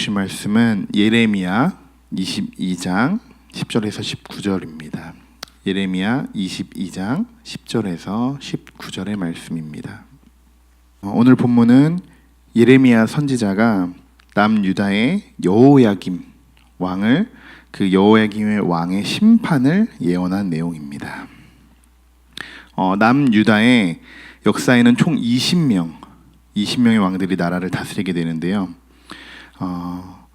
주신 말씀은 예레미야 22장 10절에서 19절입니다. 예레미야 22장 10절에서 19절의 말씀입니다. 어, 오늘 본문은 예레미야 선지자가 남유다의 여호야김 왕을 그 여호야김의 왕의 심판을 예언한 내용입니다. 어, 남유다의 역사에는 총 20명, 20명의 왕들이 나라를 다스리게 되는데요. 어,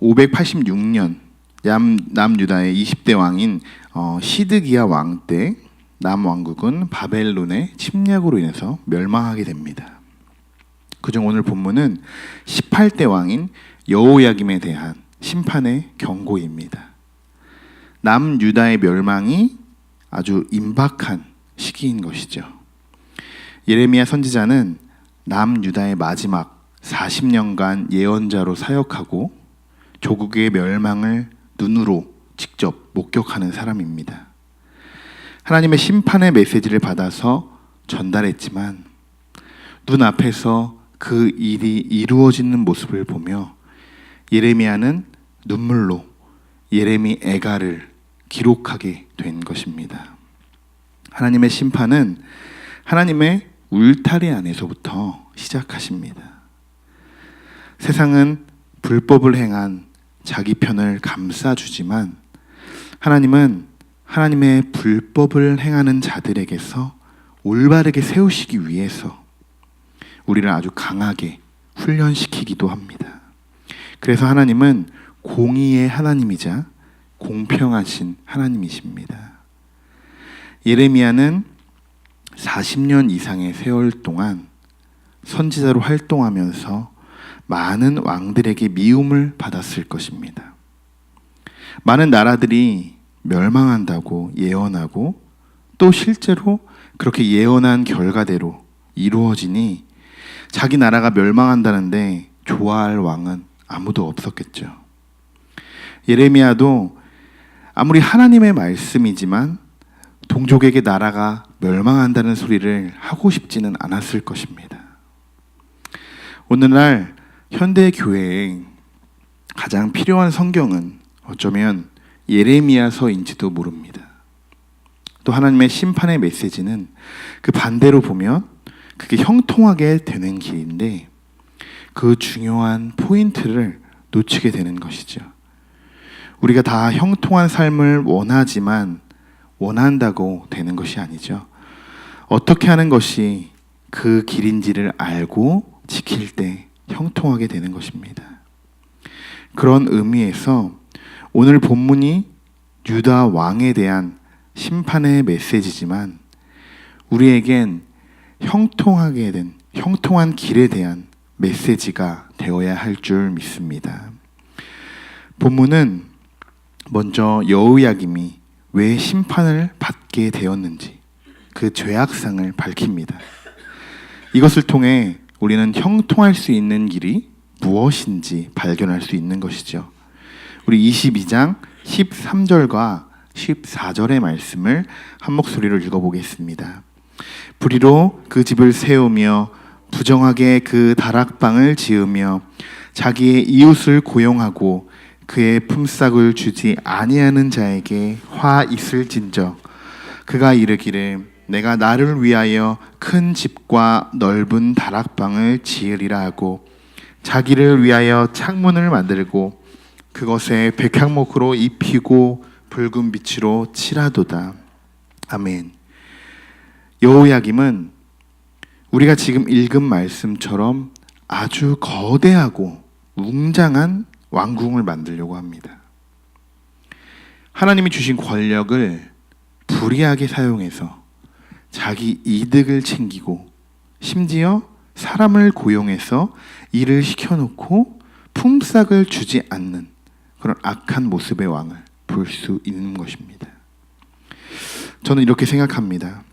586년 남, 남유다의 20대 왕인 어, 시드기야 왕 때 남왕국은 바벨론의 침략으로 인해서 멸망하게 됩니다. 그중 오늘 본문은 18대 왕인 여호야김에 대한 심판의 경고입니다. 남유다의 멸망이 아주 임박한 시기인 것이죠. 예레미야 선지자는 남유다의 마지막 40년간 예언자로 사역하고 조국의 멸망을 눈으로 직접 목격하는 사람입니다. 하나님의 심판의 메시지를 받아서 전달했지만 눈앞에서 그 일이 이루어지는 모습을 보며 예레미야는 눈물로 예레미 애가를 기록하게 된 것입니다. 하나님의 심판은 하나님의 울타리 안에서부터 시작하십니다. 세상은 불법을 행한 자기 편을 감싸주지만 하나님은 하나님의 불법을 행하는 자들에게서 올바르게 세우시기 위해서 우리를 아주 강하게 훈련시키기도 합니다. 그래서 하나님은 공의의 하나님이자 공평하신 하나님이십니다. 예레미야는 40년 이상의 세월 동안 선지자로 활동하면서 많은 왕들에게 미움을 받았을 것입니다. 많은 나라들이 멸망한다고 예언하고 또 실제로 그렇게 예언한 결과대로 이루어지니 자기 나라가 멸망한다는데 좋아할 왕은 아무도 없었겠죠. 예레미야도 아무리 하나님의 말씀이지만 동족에게 나라가 멸망한다는 소리를 하고 싶지는 않았을 것입니다. 오늘날 현대 교회에 가장 필요한 성경은 어쩌면 예레미야서인지도 모릅니다. 또 하나님의 심판의 메시지는 그 반대로 보면 그게 형통하게 되는 길인데 그 중요한 포인트를 놓치게 되는 것이죠. 우리가 다 형통한 삶을 원하지만 원한다고 되는 것이 아니죠. 어떻게 하는 것이 그 길인지를 알고 지킬 때 형통하게 되는 것입니다. 그런 의미에서 오늘 본문이 유다 왕에 대한 심판의 메시지지만 우리에겐 형통하게 된 형통한 길에 대한 메시지가 되어야 할 줄 믿습니다. 본문은 먼저 여우야김이 왜 심판을 받게 되었는지 그 죄악상을 밝힙니다. 이것을 통해 우리는 형통할 수 있는 길이 무엇인지 발견할 수 있는 것이죠. 우리 22장 13절과 14절의 말씀을 한 목소리로 읽어보겠습니다. 불의로 그 집을 세우며 부정하게 그 다락방을 지으며 자기의 이웃을 고용하고 그의 품삯을 주지 아니하는 자에게 화 있을진저 그가 이르기를 내가 나를 위하여 큰 집과 넓은 다락방을 지으리라 하고 자기를 위하여 창문을 만들고 그것에 백향목으로 입히고 붉은 빛으로 칠하도다. 아멘. 여호야김은 우리가 지금 읽은 말씀처럼 아주 거대하고 웅장한 왕궁을 만들려고 합니다. 하나님이 주신 권력을 불이하게 사용해서 자기 이득을 챙기고 심지어 사람을 고용해서 일을 시켜놓고 품삯을 주지 않는 그런 악한 모습의 왕을 볼 수 있는 것입니다. 저는 이렇게 생각합니다.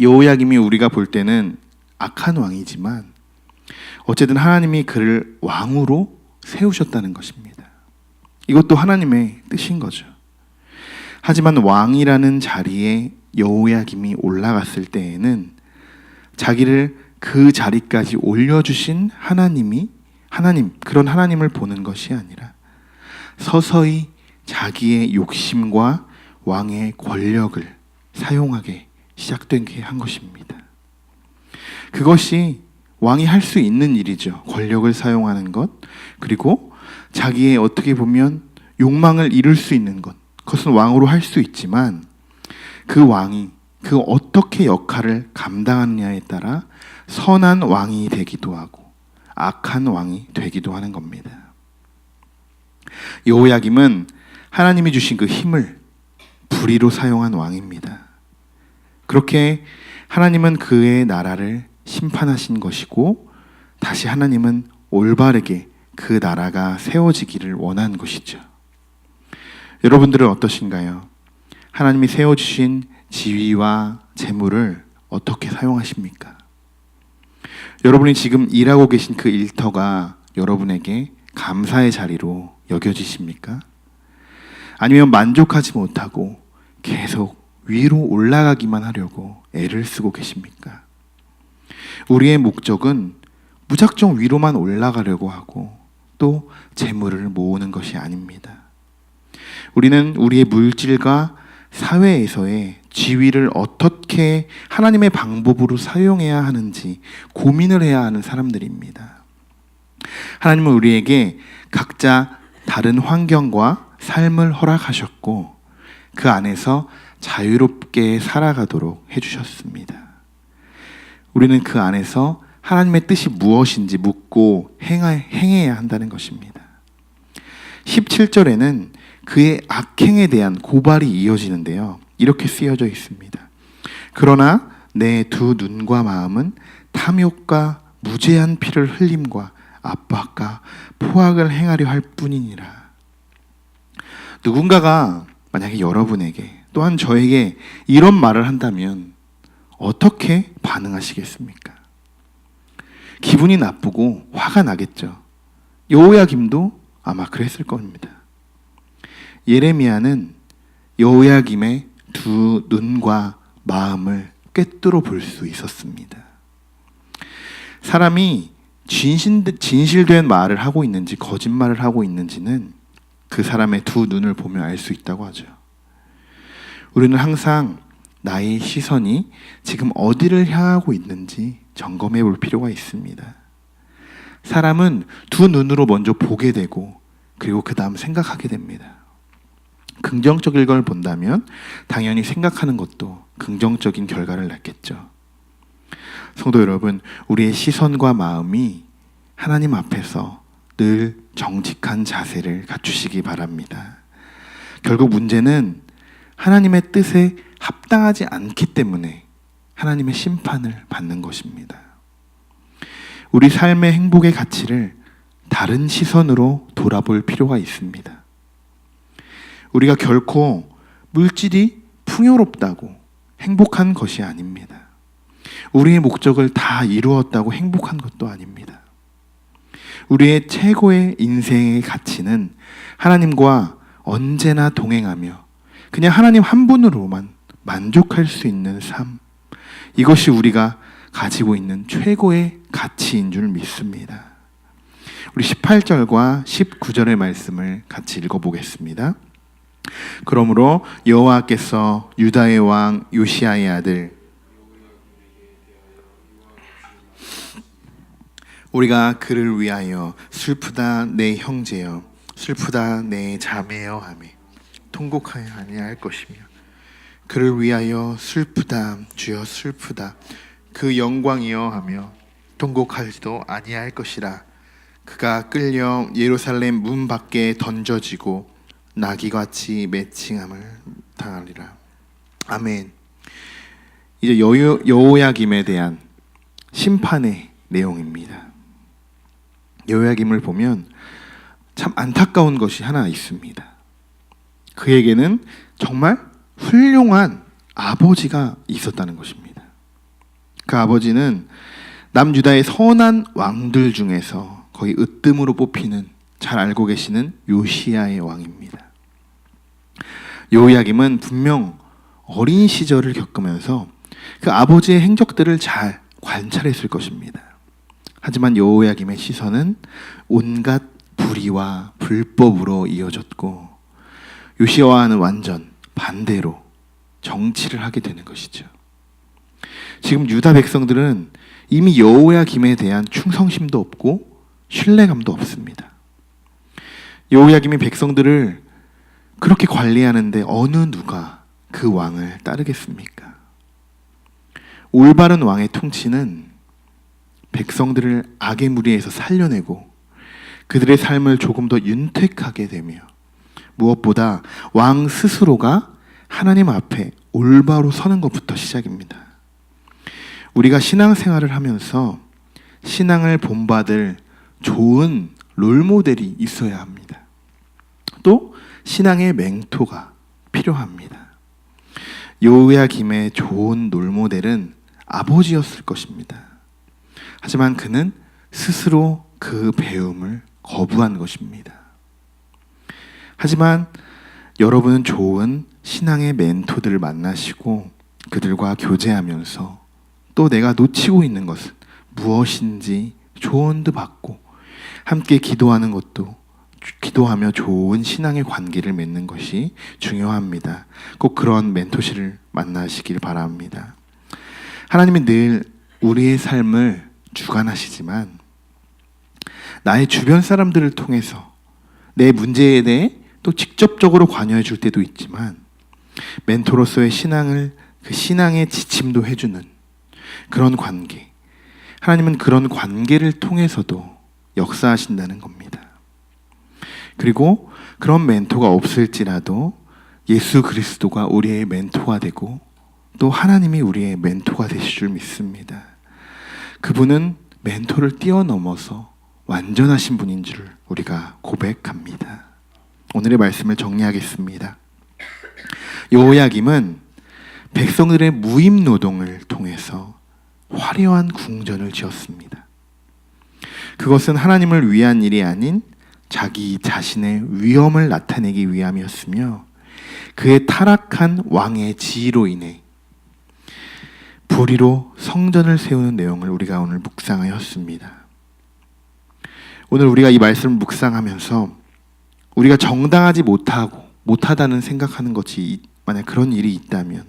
여호야김이 우리가 볼 때는 악한 왕이지만 어쨌든 하나님이 그를 왕으로 세우셨다는 것입니다. 이것도 하나님의 뜻인 거죠. 하지만 왕이라는 자리에 여호야김이 올라갔을 때에는 자기를 그 자리까지 올려주신 하나님이 하나님, 그런 하나님을 보는 것이 아니라 서서히 자기의 욕심과 왕의 권력을 사용하게 시작된 게 한 것입니다. 그것이 왕이 할 수 있는 일이죠. 권력을 사용하는 것, 그리고 자기의 어떻게 보면 욕망을 이룰 수 있는 것. 그것은 왕으로 할 수 있지만 그 왕이 그 어떻게 역할을 감당하느냐에 따라 선한 왕이 되기도 하고 악한 왕이 되기도 하는 겁니다. 여호야김은 하나님이 주신 그 힘을 불의로 사용한 왕입니다. 그렇게 하나님은 그의 나라를 심판하신 것이고 다시 하나님은 올바르게 그 나라가 세워지기를 원한 것이죠. 여러분들은 어떠신가요? 하나님이 세워주신 지위와 재물을 어떻게 사용하십니까? 여러분이 지금 일하고 계신 그 일터가 여러분에게 감사의 자리로 여겨지십니까? 아니면 만족하지 못하고 계속 위로 올라가기만 하려고 애를 쓰고 계십니까? 우리의 목적은 무작정 위로만 올라가려고 하고 또 재물을 모으는 것이 아닙니다. 우리는 우리의 물질과 사회에서의 지위를 어떻게 하나님의 방법으로 사용해야 하는지 고민을 해야 하는 사람들입니다. 하나님은 우리에게 각자 다른 환경과 삶을 허락하셨고 그 안에서 자유롭게 살아가도록 해주셨습니다. 우리는 그 안에서 하나님의 뜻이 무엇인지 묻고 행해야 한다는 것입니다. 17절에는 그의 악행에 대한 고발이 이어지는데요. 이렇게 쓰여져 있습니다. 그러나 내 두 눈과 마음은 탐욕과 무제한 피를 흘림과 압박과 포악을 행하려 할 뿐이니라. 누군가가 만약에 여러분에게 또한 저에게 이런 말을 한다면 어떻게 반응하시겠습니까? 기분이 나쁘고 화가 나겠죠. 여호야 김도 아마 그랬을 겁니다. 예레미야는 여호야김의 두 눈과 마음을 꿰뚫어 볼 수 있었습니다. 사람이 진신, 진실된 말을 하고 있는지 거짓말을 하고 있는지는 그 사람의 두 눈을 보면 알 수 있다고 하죠. 우리는 항상 나의 시선이 지금 어디를 향하고 있는지 점검해 볼 필요가 있습니다. 사람은 두 눈으로 먼저 보게 되고 그리고 그 다음 생각하게 됩니다. 긍정적인 걸 본다면 당연히 생각하는 것도 긍정적인 결과를 낳겠죠. 성도 여러분, 우리의 시선과 마음이 하나님 앞에서 늘 정직한 자세를 갖추시기 바랍니다. 결국 문제는 하나님의 뜻에 합당하지 않기 때문에 하나님의 심판을 받는 것입니다. 우리 삶의 행복의 가치를 다른 시선으로 돌아볼 필요가 있습니다. 우리가 결코 물질이 풍요롭다고 행복한 것이 아닙니다. 우리의 목적을 다 이루었다고 행복한 것도 아닙니다. 우리의 최고의 인생의 가치는 하나님과 언제나 동행하며 그냥 하나님 한 분으로만 만족할 수 있는 삶. 이것이 우리가 가지고 있는 최고의 가치인 줄 믿습니다. 우리 18절과 19절의 말씀을 같이 읽어보겠습니다. 그러므로 여호와께서 유다의 왕 요시아의 아들 우리가 그를 위하여 슬프다 내 형제여 슬프다 내 자매여 하며 통곡하여 아니할 것이며 그를 위하여 슬프다 주여 슬프다 그 영광이여 하며 통곡하지도 아니할 것이라. 그가 끌려 예루살렘 문 밖에 던져지고 나귀같이 매칭함을 당하리라. 아멘. 이제 여호, 여호야김에 대한 심판의 내용입니다. 여호야김을 보면 참 안타까운 것이 하나 있습니다. 그에게는 정말 훌륭한 아버지가 있었다는 것입니다. 그 아버지는 남유다의 선한 왕들 중에서 거의 으뜸으로 뽑히는 잘 알고 계시는 요시야의 왕입니다. 요야김은 분명 어린 시절을 겪으면서 그 아버지의 행적들을 잘 관찰했을 것입니다. 하지만 여호야김의 시선은 온갖 불의와 불법으로 이어졌고 요시아와는 완전 반대로 정치를 하게 되는 것이죠. 지금 유다 백성들은 이미 여호야김에 대한 충성심도 없고 신뢰감도 없습니다. 여호야 김이 백성들을 그렇게 관리하는데 어느 누가 그 왕을 따르겠습니까? 올바른 왕의 통치는 백성들을 악의 무리에서 살려내고 그들의 삶을 조금 더 윤택하게 되며 무엇보다 왕 스스로가 하나님 앞에 올바로 서는 것부터 시작입니다. 우리가 신앙생활을 하면서 신앙을 본받을 좋은 롤모델이 있어야 합니다. 또 신앙의 맹토가 필요합니다. 요야김의 좋은 롤모델은 아버지였을 것입니다. 하지만 그는 스스로 그 배움을 거부한 것입니다. 하지만 여러분은 좋은 신앙의 멘토들을 만나시고 그들과 교제하면서 또 내가 놓치고 있는 것은 무엇인지 조언도 받고 함께 기도하는 것도 기도하며 좋은 신앙의 관계를 맺는 것이 중요합니다. 꼭 그런 멘토실을 만나시길 바랍니다. 하나님이 늘 우리의 삶을 주관하시지만 나의 주변 사람들을 통해서 내 문제에 대해 또 직접적으로 관여해 줄 때도 있지만 멘토로서의 신앙을 그 신앙의 지침도 해주는 그런 관계. 하나님은 그런 관계를 통해서도 역사하신다는 겁니다. 그리고 그런 멘토가 없을지라도 예수 그리스도가 우리의 멘토가 되고 또 하나님이 우리의 멘토가 되실 줄 믿습니다. 그분은 멘토를 뛰어넘어서 완전하신 분인 줄 우리가 고백합니다. 오늘의 말씀을 정리하겠습니다. 요야김은 백성들의 무임 노동을 통해서 화려한 궁전을 지었습니다. 그것은 하나님을 위한 일이 아닌 자기 자신의 위엄을 나타내기 위함이었으며 그의 타락한 왕의 지위로 인해 불의로 성전을 세우는 내용을 우리가 오늘 묵상하였습니다. 오늘 우리가 이 말씀을 묵상하면서 우리가 정당하지 못하고 못하다는 생각하는 것이 만약 그런 일이 있다면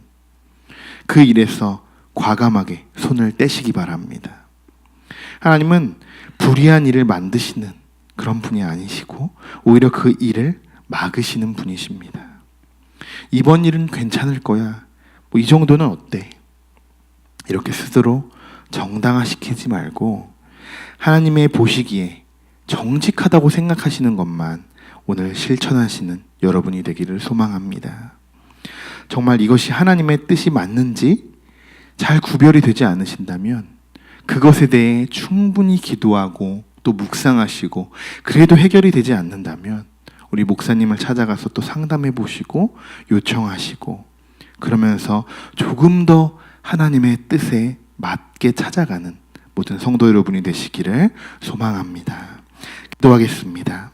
그 일에서 과감하게 손을 떼시기 바랍니다. 하나님은 불의한 일을 만드시는 그런 분이 아니시고 오히려 그 일을 막으시는 분이십니다. 이번 일은 괜찮을 거야. 뭐 이 정도는 어때? 이렇게 스스로 정당화시키지 말고 하나님의 보시기에 정직하다고 생각하시는 것만 오늘 실천하시는 여러분이 되기를 소망합니다. 정말 이것이 하나님의 뜻이 맞는지 잘 구별이 되지 않으신다면 그것에 대해 충분히 기도하고 또 묵상하시고 그래도 해결이 되지 않는다면 우리 목사님을 찾아가서 또 상담해 보시고 요청하시고 그러면서 조금 더 하나님의 뜻에 맞게 찾아가는 모든 성도 여러분이 되시기를 소망합니다. 기도하겠습니다.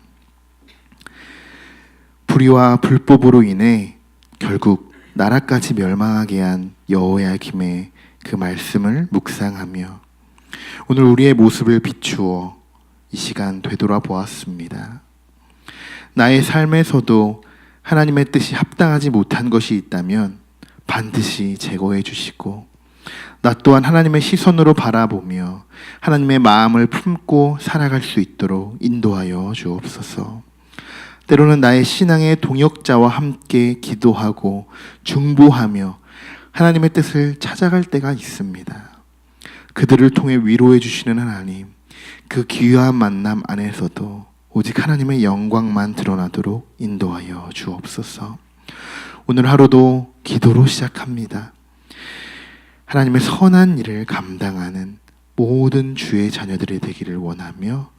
불의와 불법으로 인해 결국 나라까지 멸망하게 한 여호야김의 그 말씀을 묵상하며 오늘 우리의 모습을 비추어 이 시간 되돌아보았습니다. 나의 삶에서도 하나님의 뜻이 합당하지 못한 것이 있다면 반드시 제거해 주시고 나 또한 하나님의 시선으로 바라보며 하나님의 마음을 품고 살아갈 수 있도록 인도하여 주옵소서. 때로는 나의 신앙의 동역자와 함께 기도하고 중보하며 하나님의 뜻을 찾아갈 때가 있습니다. 그들을 통해 위로해 주시는 하나님, 그 귀한 만남 안에서도 오직 하나님의 영광만 드러나도록 인도하여 주옵소서. 오늘 하루도 기도로 시작합니다. 하나님의 선한 일을 감당하는 모든 주의 자녀들이 되기를 원하며